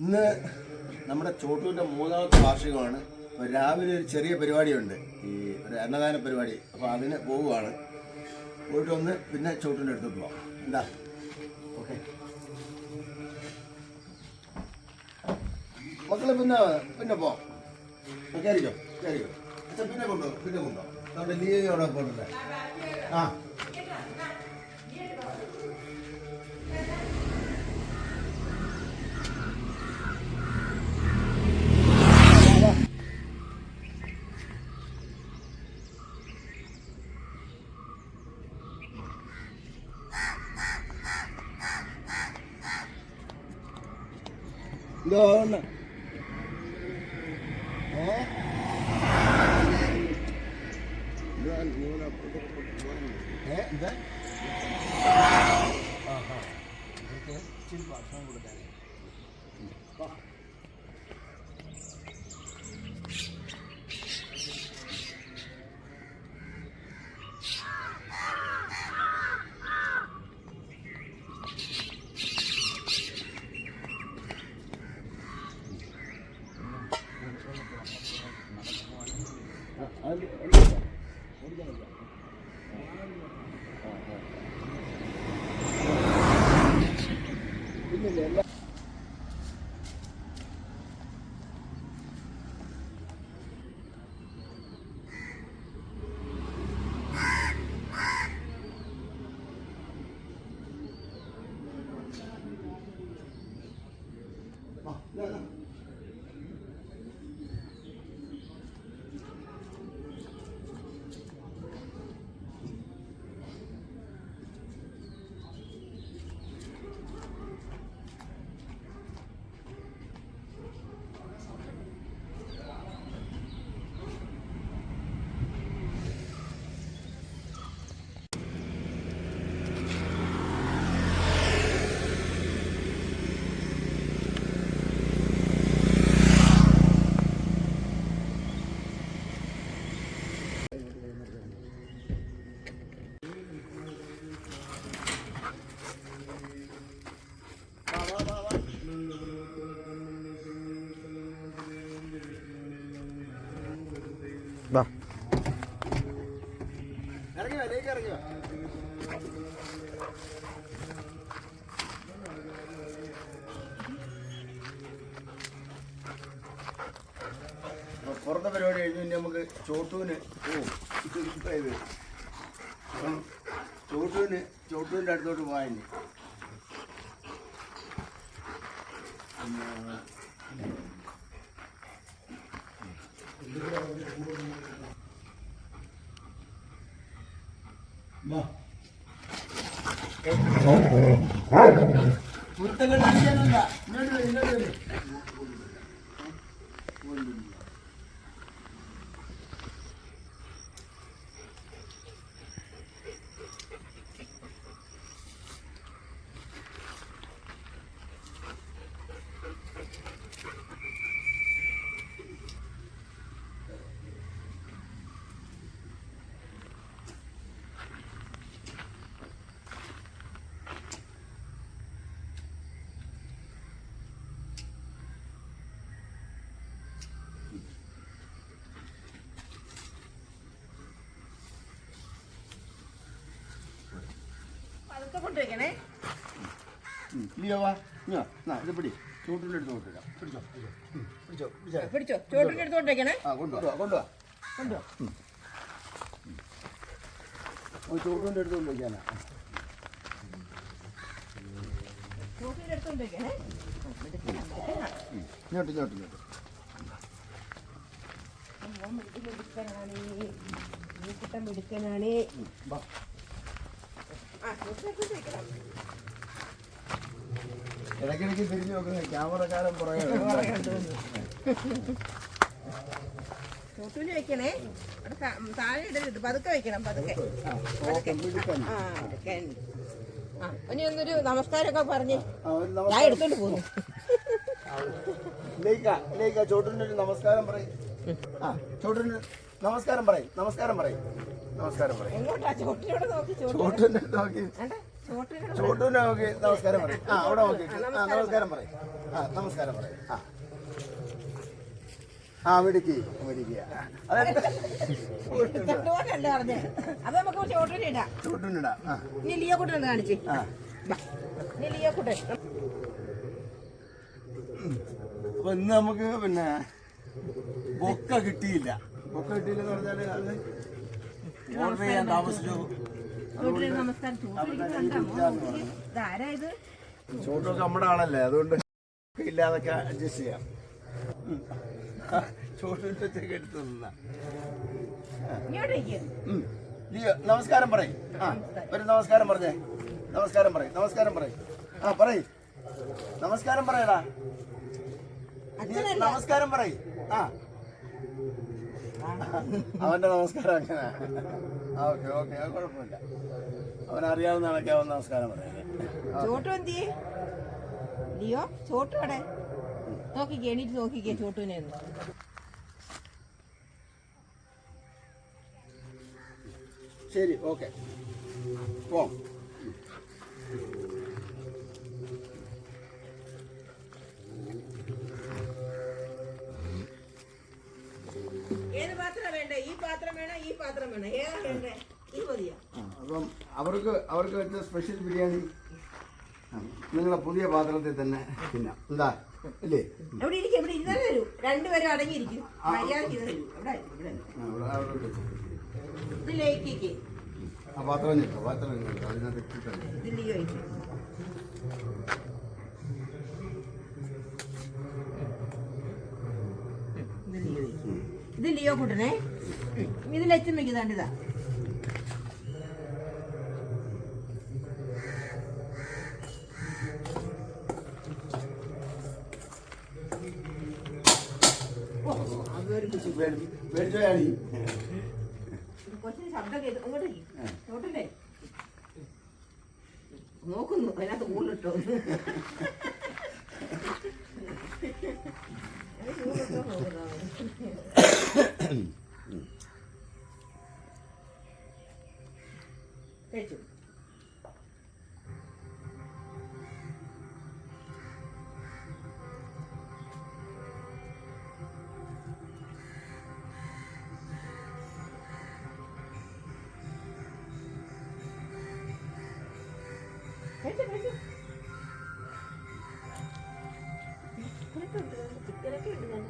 ഇന്ന് നമ്മുടെ ചോട്ടൂരിന്റെ മൂന്നാമത്തെ വാർഷികമാണ്. അപ്പോൾ രാവിലെ ഒരു ചെറിയ പരിപാടിയുണ്ട്. ഈ ഒരു അന്നദാന പരിപാടി. അപ്പോൾ അതിന് പോവുകയാണ്. പോയിട്ട് വന്ന് പിന്നെ ചോട്ടൂരിന്റെ അടുത്ത് പോവാം. എന്താ? ഓക്കെ. മക്കളെ പിന്നെ പിന്നെ പോവാം. കയറിക്കോ കയറിക്കോ പിന്നെ കൊണ്ടുപോകും പിന്നെ കൊണ്ടുപോകും നമ്മുടെ ലീവ് അവിടെ പോകണ്ടേ ആ. ഇതാണ്. ഇത് എന്താ? ആഹാ. ഇവർക്ക് ഇച്ചിരി ഭക്ഷണം കൊടുക്കാൻ വാ ഇറങ്ങി വാ ലേക്ക് ഇറങ്ങി വാ അപ്പൊ പുറത്തെ പരിപാടി കഴിഞ്ഞു നമുക്ക് ചോട്ടൂന് ഓ ഇത് ചോട്ടൂന് ചോട്ടൂന്റെ അടുത്തോട്ട് പോകാൻ കുരുത്തങ്ങൾ. ഇങ്ങോട്ട് വരൂ, ഇങ്ങോട്ട് ഉം. വാ ഇങ്ങ് വാ. നാ, ഇത് പിടി. ചോട്ടൂന്റെ അടുത്ത് കൊണ്ടുവരാം. പിടിച്ചോ. പിടിച്ചോ. പിടിച്ചോ പിടിച്ചോ. ചോട്ടിന്റെ അടുത്ത് കൊണ്ടുവയ്ക്കണേ ആ കൊണ്ടുവാ കൊണ്ടുവാ കൊണ്ടുവാ. ചോട്ടൂന്റെ അടുത്ത് കൊണ്ടുവയ്ക്കാനാ. ചോട്ടിന്റെ അടുത്ത് കൊണ്ടുവയ്ക്കണേ ഇങ്ങോട്ട് ഇങ്ങോട്ട് ഇങ്ങോട്ട്. കുട്ടൻ മിടുക്കനാണ് വാ ആ ചോട്ടിലേക്ക് വെക്കണം ഇടയ്ക്കിടയ്ക്ക് തിരിഞ്ഞു നോക്കുന്നത് ക്യാമറക്കാരൻ പുറകെ ചോട്ടൂന് വെക്കണേ. താഴെ ഇടരുത്. പതുക്കെ വെക്കണം പതുക്കെ. ആ മിടുക്കൻ ആ ഇനി ഒന്നൊരു നമസ്കാരമൊക്കെ പറഞ്ഞ് ഞാൻ എടുത്തോണ്ട് പോകുന്നു ഒരു നമസ്കാരം പറയും. ആ ചോട്ടൂരിന് നമസ്കാരം പറയും നമസ്കാരം പറയും. നമസ്കാരം പറയും. നോക്കി നോക്കി. ചോട്ടിന് നമസ്കാരം പറയും. ആ അവിടെ നോക്കി. ആ നമസ്കാരം പറയും. ആ നമസ്കാരം പറയും. ആ. ആ മിടുക്കി. മിടുക്കിയ അത് നമുക്ക് ചോട്ടൂനിടാ ലിയോ കുട്ടൻ ഒന്ന് കാണിച്ച്. ലിയോ കുട്ടൻ അപ്പൊ ഇന്ന് നമുക്ക് പിന്നെ ബൊക്ക കിട്ടിയില്ല. ബൊക്ക കിട്ടിയില്ലെന്ന് പറഞ്ഞാൽ അത് ഓർഡർ ചെയ്യാൻ താമസിച്ചു. നമ്മുടെ ആളല്ലേ അതുകൊണ്ട് ഇല്ലാതൊക്കെ അഡ്ജസ്റ്റ് ചെയ്യാം. ചോട്ടിന്റെ ചെക്ക് എടുത്ത്. ലിയോ നമസ്കാരം പറയും. ആ ഒരു നമസ്കാരം പറഞ്ഞേ. നമസ്കാരം പറയും നമസ്കാരം പറയും. ആ പറയും. നമസ്കാരം പറയടാ. നമസ്കാരം പറയും. ആ. അവന്റെ നമസ്കാരം അങ്ങനെ. ഓക്കെ ഓക്കെ അത് കുഴപ്പമില്ല. അവൻ അറിയാവുന്ന കണക്കെ അവൻ നമസ്കാരം ലിയോ ചോട്ടു അവിടെ നോക്കിക്കേ എണീറ്റ് നോക്കിക്കേ ചോട്ടുവിനെ ഒന്ന്. ശരി ഓക്കെ. പോം. പാത്രം വേണോ? ഈ പാത്രം വേണോ? ഏതാ വേണ്ടേ? ഈ മതിയോ? അപ്പം അവർക്ക് അവർക്ക് വെച്ച സ്പെഷ്യൽ ബിരിയാണി. നിങ്ങളെ പുതിയ പാത്രത്തിൽ തന്നെ തിന്നാം. എന്താ? അല്ലേ എവിടെ ഇരിക്കും? എവിടെ തരൂ രണ്ടുപേരും അടങ്ങിയിരിക്കും. മര്യാദ ഇത് തരൂ എവിടെ? ഇവിടെ ആ, പാത്രം ഞെട്ടോ പാത്രം ഞെട്ടോ അതിനകത്ത് ഇട്ടിട്ടുണ്ട്. ഇത് ലിയോ കൂട്ടണേ. ഇത് ലച്ചുമ്മയ്ക്ക് താണ്ടിതാ നോക്കുന്നു അതിനകത്ത് ഇരിക്ക്. ചോട്ടല്ലേ നോക്കുന്നു ചിക്കനൊക്കെ ഉണ്ട്. ഉണ്ട് ഞാൻ.